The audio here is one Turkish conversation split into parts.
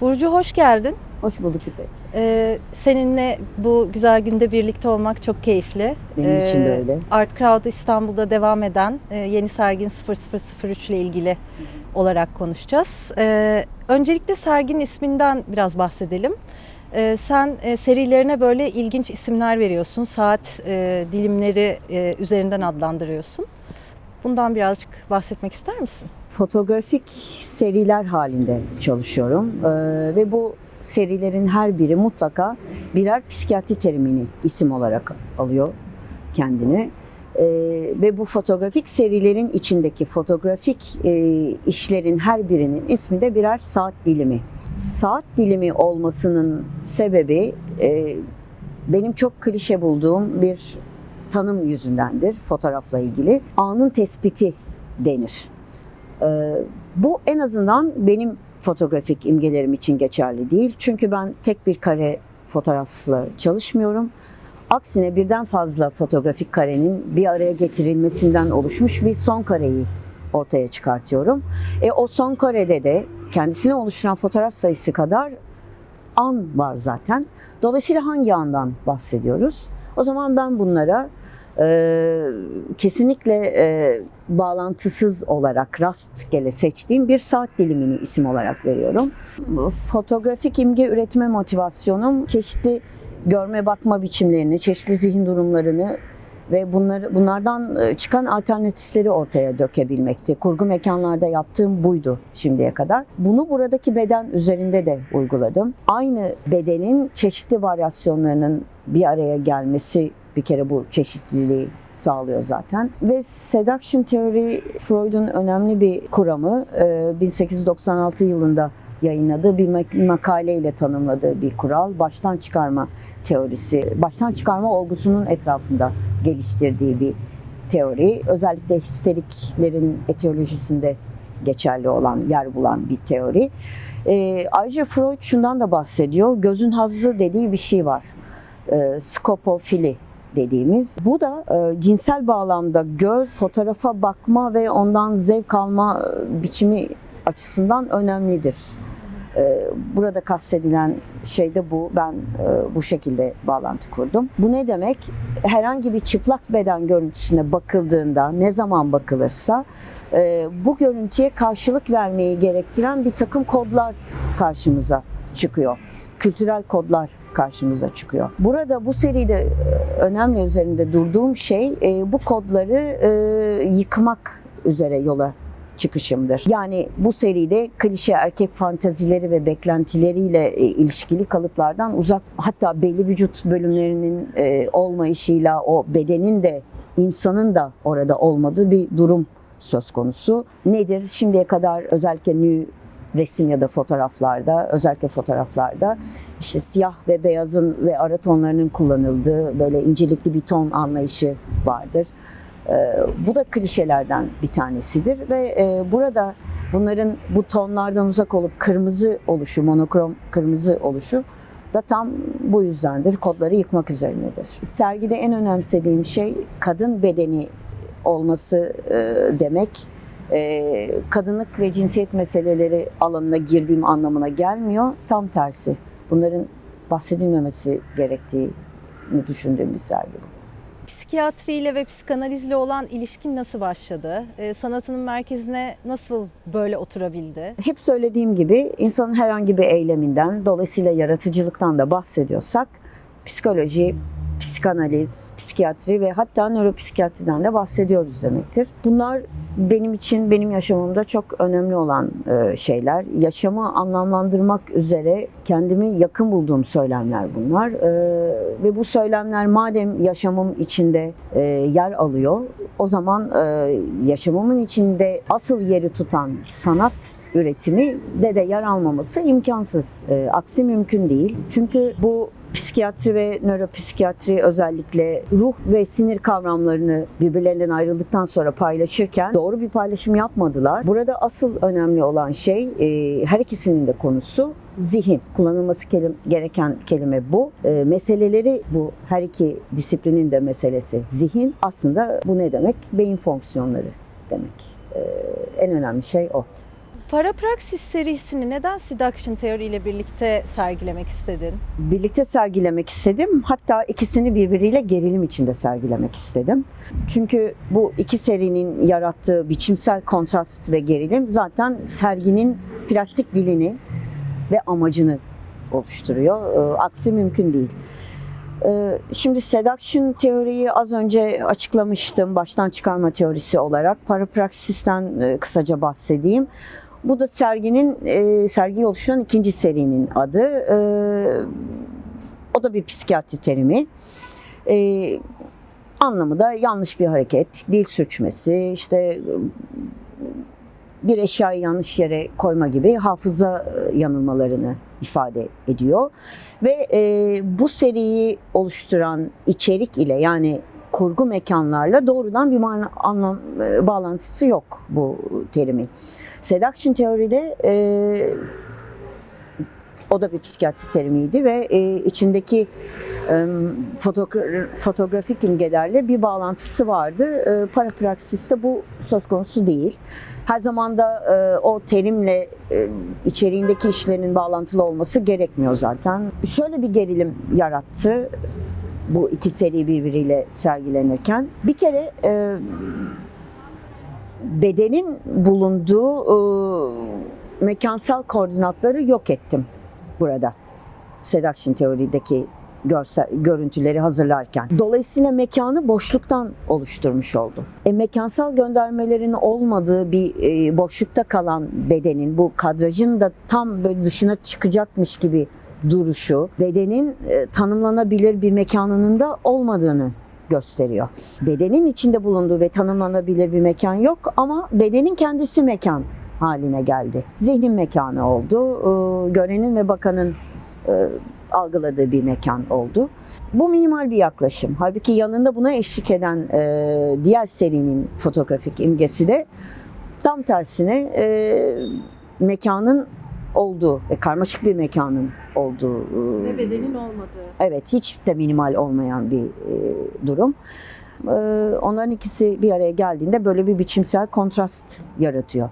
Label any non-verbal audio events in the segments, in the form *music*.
Burcu hoş geldin. Hoş bulduk İpek. Ee, seninle bu güzel günde birlikte olmak çok keyifli. Benim için de Ee, öyle. Art Crowd İstanbul'da devam eden e, yeni sergin 0003 ile ilgili olarak konuşacağız. Ee, öncelikle serginin isminden biraz bahsedelim. Ee, sen e, serilerine böyle ilginç isimler veriyorsun. Saat e, dilimleri e, üzerinden adlandırıyorsun. Bundan birazcık bahsetmek ister misin? Fotoğrafik seriler halinde çalışıyorum Ee, ve bu serilerin her biri mutlaka birer psikiyatri terimini isim olarak alıyor kendine. Ee, ve bu fotoğrafik serilerin içindeki fotoğrafik e, işlerin her birinin ismi de birer saat dilimi. Saat dilimi olmasının sebebi e, benim çok klişe bulduğum bir tanım yüzündendir fotoğrafla ilgili. Anın tespiti denir. Ee, bu en azından benim fotoğrafik imgelerim için geçerli değil. Çünkü ben tek bir kare fotoğrafla çalışmıyorum. Aksine birden fazla fotoğrafik karenin bir araya getirilmesinden oluşmuş bir son kareyi ortaya çıkartıyorum. E, o son karede de kendisini oluşturan fotoğraf sayısı kadar an var zaten. Dolayısıyla hangi andan bahsediyoruz? O zaman ben bunlara e, kesinlikle e, bağlantısız olarak rastgele seçtiğim bir saat dilimini isim olarak veriyorum. Fotoğrafik imge üretme motivasyonum çeşitli görme bakma biçimlerini, çeşitli zihin durumlarını ve bunları bunlardan e, çıkan alternatifleri ortaya dökebilmekti. Kurgu mekanlarda yaptığım buydu şimdiye kadar. Bunu buradaki beden üzerinde de uyguladım. Aynı bedenin çeşitli varyasyonlarının bir araya gelmesi bir kere bu çeşitliliği sağlıyor zaten. Ve seduction teori Freud'un önemli bir kuramı. Ee, 1896 yılında yayınladığı bir mak- makaleyle tanımladığı bir kural. Baştan çıkarma teorisi. Baştan çıkarma olgusunun etrafında geliştirdiği bir teori. Özellikle histeriklerin etiyolojisinde geçerli olan, yer bulan bir teori. Ee, ayrıca Freud şundan da bahsediyor. Gözün hazzı dediği bir şey var. Ee, skopofili dediğimiz. Bu da e, cinsel bağlamda göz, fotoğrafa bakma ve ondan zevk alma e, biçimi açısından önemlidir. E, burada kastedilen şey de bu. Ben e, bu şekilde bağlantı kurdum. Bu ne demek? Herhangi bir çıplak beden görüntüsüne bakıldığında, ne zaman bakılırsa e, bu görüntüye karşılık vermeyi gerektiren bir takım kodlar karşımıza çıkıyor. Kültürel kodlar karşımıza çıkıyor. Burada bu seride e, önemli üzerinde durduğum şey e, bu kodları e, yıkmak üzere yola çıkışımdır. Yani bu seride klişe erkek fantazileri ve beklentileriyle ilişkili kalıplardan uzak hatta belli vücut bölümlerinin olmayışıyla o bedenin de insanın da orada olmadığı bir durum söz konusu. Nedir? Şimdiye kadar özellikle nü resim ya da fotoğraflarda, özellikle fotoğraflarda işte siyah ve beyazın ve ara tonlarının kullanıldığı böyle incelikli bir ton anlayışı vardır. Ee, bu da klişelerden bir tanesidir ve e, burada bunların bu tonlardan uzak olup kırmızı oluşu, monokrom kırmızı oluşu da tam bu yüzdendir. Kodları yıkmak üzerinedir. Sergide en önemsediğim şey kadın bedeni olması e, demek e, kadınlık ve cinsiyet meseleleri alanına girdiğim anlamına gelmiyor. Tam tersi. Bunların bahsedilmemesi gerektiğini düşündüğüm bir sergi bu. Psikiyatriyle ve psikanalizle olan ilişkin nasıl başladı? Ee, sanatının merkezine nasıl böyle oturabildi? Hep söylediğim gibi insanın herhangi bir eyleminden, dolayısıyla yaratıcılıktan da bahsediyorsak psikoloji, psikanaliz, psikiyatri ve hatta nöropsikiyatriden de bahsediyoruz demektir. Bunlar benim için, benim yaşamımda çok önemli olan e, şeyler. Yaşamı anlamlandırmak üzere kendimi yakın bulduğum söylemler bunlar. E, ve bu söylemler madem yaşamım içinde e, yer alıyor, o zaman yaşamımın içinde asıl yeri tutan sanat üretimi de de yer almaması imkansız. E, aksi mümkün değil. Çünkü bu psikiyatri ve nöropsikiyatri özellikle ruh ve sinir kavramlarını birbirlerinden ayrıldıktan sonra paylaşırken doğru bir paylaşım yapmadılar. Burada asıl önemli olan şey e, her ikisinin de konusu zihin. Kullanılması kelim- gereken kelime bu. E, meseleleri bu her iki disiplinin de meselesi zihin. Aslında bu ne demek? Beyin fonksiyonları demek. E, en önemli şey o. Parapraksis serisini neden Seduction Theory ile birlikte sergilemek istedin? birlikte sergilemek istedim. Hatta ikisini birbiriyle gerilim içinde sergilemek istedim. Çünkü bu iki serinin yarattığı biçimsel kontrast ve gerilim zaten serginin plastik dilini ve amacını oluşturuyor. Ee, Aksi mümkün değil. Ee, Şimdi seduction teoriyi az önce açıklamıştım baştan çıkarma teorisi olarak. Parapraksisten e, kısaca bahsedeyim. Bu da serginin, e, sergiyi oluşturan ikinci serinin adı. E, o da bir psikiyatri terimi. E, anlamı da yanlış bir hareket, dil sürçmesi, işte bir eşyayı yanlış yere koyma gibi hafıza e, yanılmalarını ifade ediyor. Ve e, bu seriyi oluşturan içerik ile yani kurgu mekanlarla doğrudan bir mana, anlam e, bağlantısı yok bu terimin. Seduction teoride e, o da bir psikiyatri terimiydi ve e, içindeki e, fotogra- fotoğrafik imgelerle bir bağlantısı vardı. E, parapraksiste bu söz konusu değil. Her zaman da e, o terimle e, içeriğindeki işlerin bağlantılı olması gerekmiyor zaten. Şöyle bir gerilim yarattı bu iki seri birbiriyle sergilenirken. Bir kere e, bedenin bulunduğu e, mekansal koordinatları yok ettim burada. Seduction teorideki görsel, görüntüleri hazırlarken. Dolayısıyla mekanı boşluktan oluşturmuş oldum. E, mekansal göndermelerin olmadığı bir e, boşlukta kalan bedenin bu kadrajın da tam böyle dışına çıkacakmış gibi duruşu bedenin e, tanımlanabilir bir mekanının da olmadığını gösteriyor. Bedenin içinde bulunduğu ve tanımlanabilir bir mekan yok ama bedenin kendisi mekan haline geldi. Zihnin mekanı oldu. E, görenin ve bakanın e, algıladığı bir mekan oldu. Bu minimal bir yaklaşım. Halbuki yanında buna eşlik eden e, diğer serinin fotoğrafik imgesi de tam tersine e, mekanın olduğu ve karmaşık bir mekanın olduğu e, Ve bedenin olmadığı. Evet, hiç de minimal olmayan bir e, durum. Onların ikisi bir araya geldiğinde böyle bir biçimsel kontrast yaratıyor.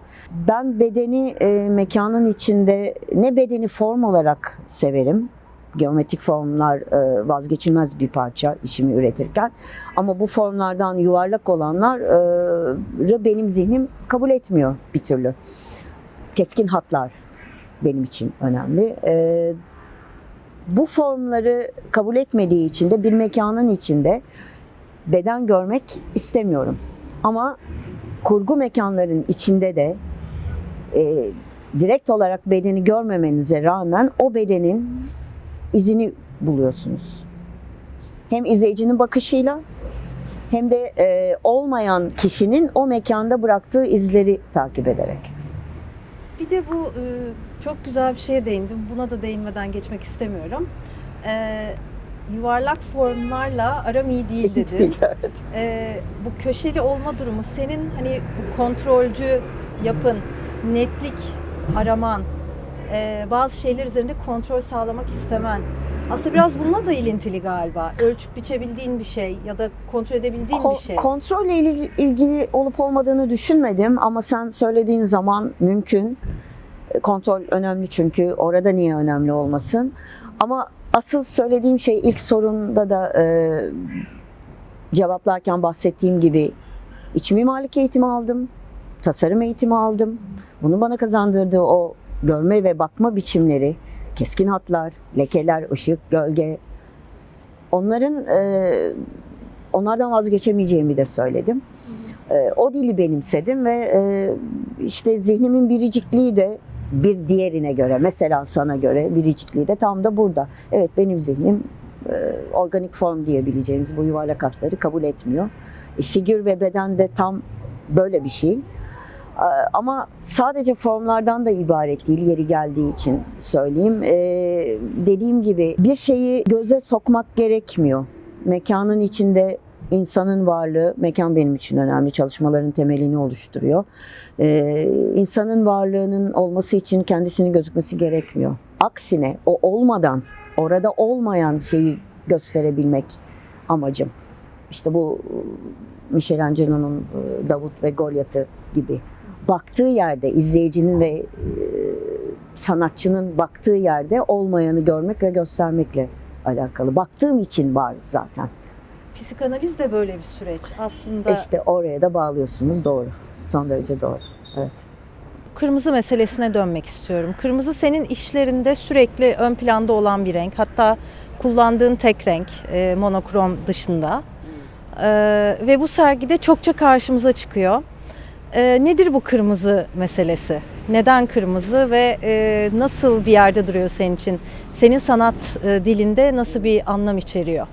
Ben bedeni e, mekanın içinde ne bedeni form olarak severim. Geometrik formlar e, vazgeçilmez bir parça işimi üretirken. Ama bu formlardan yuvarlak olanlar benim zihnim kabul etmiyor bir türlü. Keskin hatlar benim için önemli. E, bu formları kabul etmediği için de bir mekanın içinde beden görmek istemiyorum. Ama kurgu mekanların içinde de e, direkt olarak bedeni görmemenize rağmen o bedenin izini buluyorsunuz. Hem izleyicinin bakışıyla hem de e, olmayan kişinin o mekanda bıraktığı izleri takip ederek. Bir de bu e, çok güzel bir şeye değindim. Buna da değinmeden geçmek istemiyorum. E, yuvarlak formlarla aram iyi değil *laughs* dedin. evet. E, bu köşeli olma durumu senin hani bu kontrolcü yapın, netlik araman, e, bazı şeyler üzerinde kontrol sağlamak istemen. Aslında biraz bununla da ilintili galiba. Ölçüp biçebildiğin bir şey ya da kontrol edebildiğin Ko- bir şey. Kontrolle ilgili olup olmadığını düşünmedim ama sen söylediğin zaman mümkün. Kontrol önemli çünkü orada niye önemli olmasın. Ama asıl söylediğim şey ilk sorunda da e, cevaplarken bahsettiğim gibi iç mimarlık eğitimi aldım, tasarım eğitimi aldım. Bunu bana kazandırdığı o görme ve bakma biçimleri, keskin hatlar, lekeler, ışık, gölge, onların e, onlardan vazgeçemeyeceğimi de söyledim. E, o dili benimsedim ve e, işte zihnimin biricikliği de bir diğerine göre, mesela sana göre biricikliği de tam da burada. Evet benim zihnim e, organik form diyebileceğimiz bu yuvarlak hatları kabul etmiyor. E, figür ve beden de tam böyle bir şey. E, Ama sadece formlardan da ibaret değil yeri geldiği için söyleyeyim. E, dediğim gibi bir şeyi göze sokmak gerekmiyor. Mekanın içinde insanın varlığı, mekan benim için önemli, çalışmaların temelini oluşturuyor. E, insanın varlığının olması için kendisinin gözükmesi gerekmiyor. Aksine o olmadan, orada olmayan şeyi gösterebilmek amacım. İşte bu Michelangelo'nun e, Davut ve Golyat'ı gibi baktığı yerde izleyicinin ve e, sanatçının baktığı yerde olmayanı görmek ve göstermekle alakalı. Baktığım için var zaten. Psikanaliz de böyle bir süreç aslında. İşte oraya da bağlıyorsunuz doğru. Son derece doğru. Evet. Kırmızı meselesine dönmek istiyorum. Kırmızı senin işlerinde sürekli ön planda olan bir renk. Hatta kullandığın tek renk e, monokrom dışında. E, ve bu sergide çokça karşımıza çıkıyor. E, nedir bu kırmızı meselesi? Neden kırmızı ve e, nasıl bir yerde duruyor senin için? Senin sanat e, dilinde nasıl bir anlam içeriyor?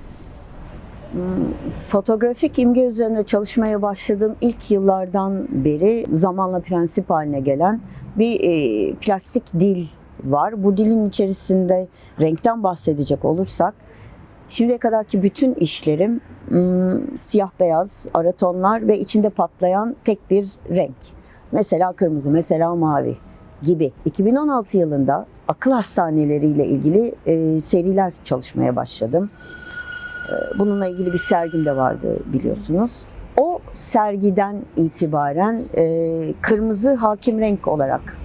Fotoğrafik imge üzerine çalışmaya başladığım ilk yıllardan beri zamanla prensip haline gelen bir e, plastik dil var. Bu dilin içerisinde renkten bahsedecek olursak şimdiye kadarki bütün işlerim siyah beyaz, ara tonlar ve içinde patlayan tek bir renk. Mesela kırmızı, mesela mavi gibi. 2016 yılında akıl hastaneleriyle ilgili e, seriler çalışmaya başladım. Bununla ilgili bir sergim de vardı biliyorsunuz. O sergiden itibaren e, kırmızı hakim renk olarak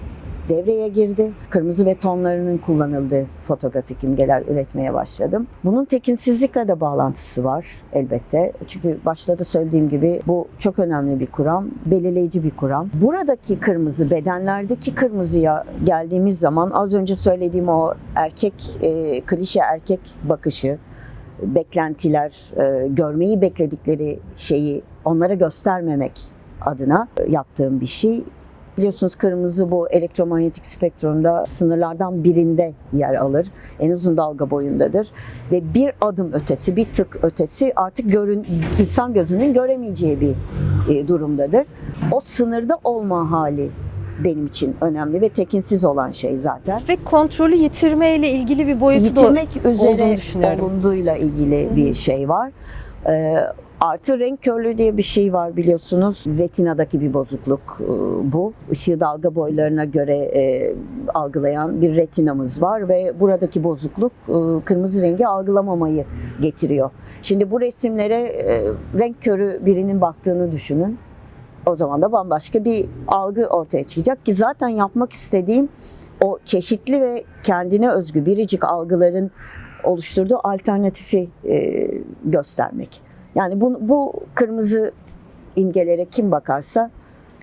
devreye girdi. Kırmızı ve tonlarının kullanıldığı fotoğrafik imgeler üretmeye başladım. Bunun tekinsizlikle de bağlantısı var elbette. Çünkü başta da söylediğim gibi bu çok önemli bir kuram, belirleyici bir kuram. Buradaki kırmızı, bedenlerdeki kırmızıya geldiğimiz zaman az önce söylediğim o erkek, e, klişe erkek bakışı, beklentiler, e, görmeyi bekledikleri şeyi onlara göstermemek adına yaptığım bir şey. Biliyorsunuz kırmızı bu elektromanyetik spektrumda sınırlardan birinde yer alır. En uzun dalga boyundadır. Ve bir adım ötesi, bir tık ötesi artık görün, insan gözünün göremeyeceği bir e, durumdadır. O sınırda olma hali benim için önemli ve tekinsiz olan şey zaten Ve kontrolü yitirmeyle ilgili bir boyutu da yitirmek olduğunu üzere olunduğuyla ilgili bir şey var. Ee, artı renk körlüğü diye bir şey var biliyorsunuz. Retinadaki bir bozukluk e, bu. Işığı dalga boylarına göre e, algılayan bir retinamız var ve buradaki bozukluk e, kırmızı rengi algılamamayı getiriyor. Şimdi bu resimlere e, renk körü birinin baktığını düşünün. O zaman da bambaşka bir algı ortaya çıkacak ki zaten yapmak istediğim o çeşitli ve kendine özgü biricik algıların oluşturduğu alternatifi e, göstermek. Yani bu, bu kırmızı imgelere kim bakarsa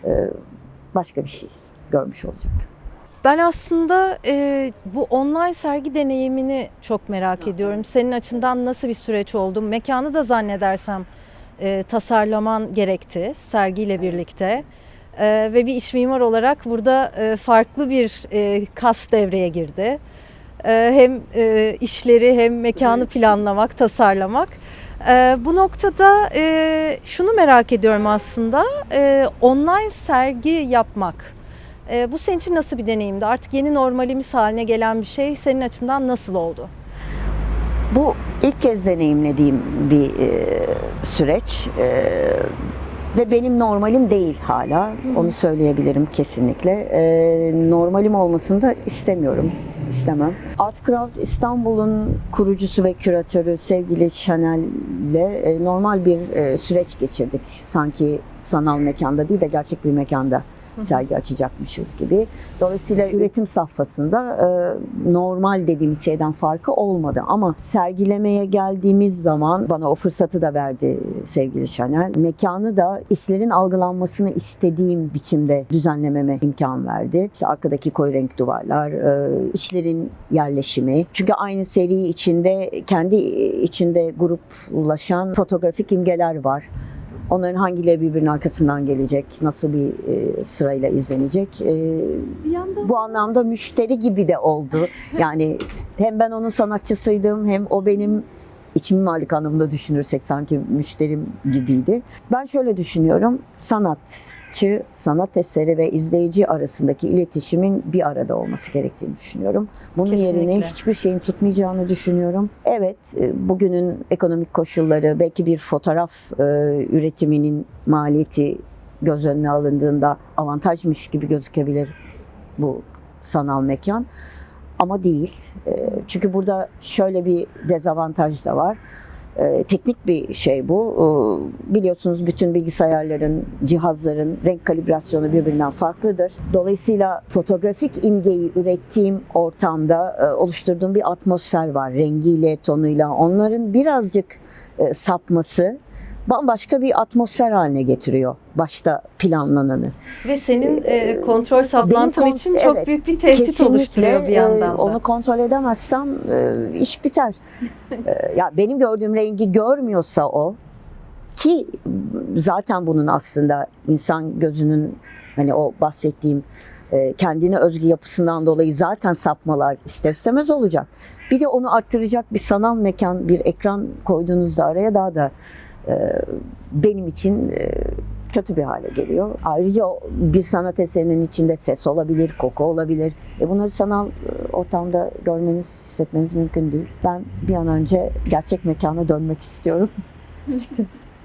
e, başka bir şey görmüş olacak. Ben aslında e, bu online sergi deneyimini çok merak ediyorum. Senin açından nasıl bir süreç oldu? Mekanı da zannedersem e, tasarlaman gerekti sergiyle birlikte. E, ve bir iç mimar olarak burada e, farklı bir e, kas devreye girdi. E, hem e, işleri hem mekanı planlamak, tasarlamak. E, bu noktada e, şunu merak ediyorum aslında. E, online sergi yapmak. E, bu senin için nasıl bir deneyimdi? Artık yeni normalimiz haline gelen bir şey senin açından nasıl oldu? Bu ilk kez deneyimlediğim bir e, süreç e, ve benim normalim değil hala. Onu söyleyebilirim kesinlikle. E, normalim olmasını da istemiyorum, istemem. Art Crowd İstanbul'un kurucusu ve küratörü sevgili Chanel'le e, normal bir e, süreç geçirdik. Sanki sanal mekanda değil de gerçek bir mekanda sergi açacakmışız gibi. Dolayısıyla üretim safhasında e, normal dediğimiz şeyden farkı olmadı. Ama sergilemeye geldiğimiz zaman bana o fırsatı da verdi sevgili Chanel. Mekanı da işlerin algılanmasını istediğim biçimde düzenlememe imkan verdi. İşte arkadaki koyu renk duvarlar, e, işlerin yerleşimi. Çünkü aynı seri içinde kendi içinde gruplaşan fotoğrafik imgeler var. Onların hangileri birbirinin arkasından gelecek, nasıl bir e, sırayla izlenecek. E, Bir yandan bu anlamda müşteri gibi de oldu. Yani hem ben onun sanatçısıydım hem o benim iç mimarlık anlamında düşünürsek sanki müşterim gibiydi. Ben şöyle düşünüyorum. Sanatçı, sanat eseri ve izleyici arasındaki iletişimin bir arada olması gerektiğini düşünüyorum. Bunun yerine Kesinlikle. hiçbir şeyin tutmayacağını düşünüyorum. Evet, e, bugünün ekonomik koşulları belki bir fotoğraf e, üretiminin maliyeti göz önüne alındığında avantajmış gibi gözükebilir bu sanal mekan. Ama değil. E, Çünkü burada şöyle bir dezavantaj da var. E, teknik bir şey bu. E, biliyorsunuz bütün bilgisayarların, cihazların renk kalibrasyonu birbirinden farklıdır. Dolayısıyla fotoğrafik imgeyi ürettiğim ortamda e, oluşturduğum bir atmosfer var. Rengiyle, tonuyla. Onların birazcık e, sapması bambaşka bir atmosfer haline getiriyor başta planlananı. Ve senin e, kontrol saplantın kont- için çok evet, büyük bir tehdit oluşturuyor bir e, yandan da. Onu kontrol edemezsem e, iş biter. *laughs* E, ya benim gördüğüm rengi görmüyorsa o ki zaten bunun aslında insan gözünün hani o bahsettiğim e, kendine özgü yapısından dolayı zaten sapmalar ister istemez olacak. Bir de onu arttıracak bir sanal mekan, bir ekran koyduğunuzda araya daha da benim için e, kötü bir hale geliyor. Ayrıca bir sanat eserinin içinde ses olabilir, koku olabilir. E bunları sanal e, ortamda görmeniz, hissetmeniz mümkün değil. Ben bir an önce gerçek mekana dönmek istiyorum *laughs* açıkçası.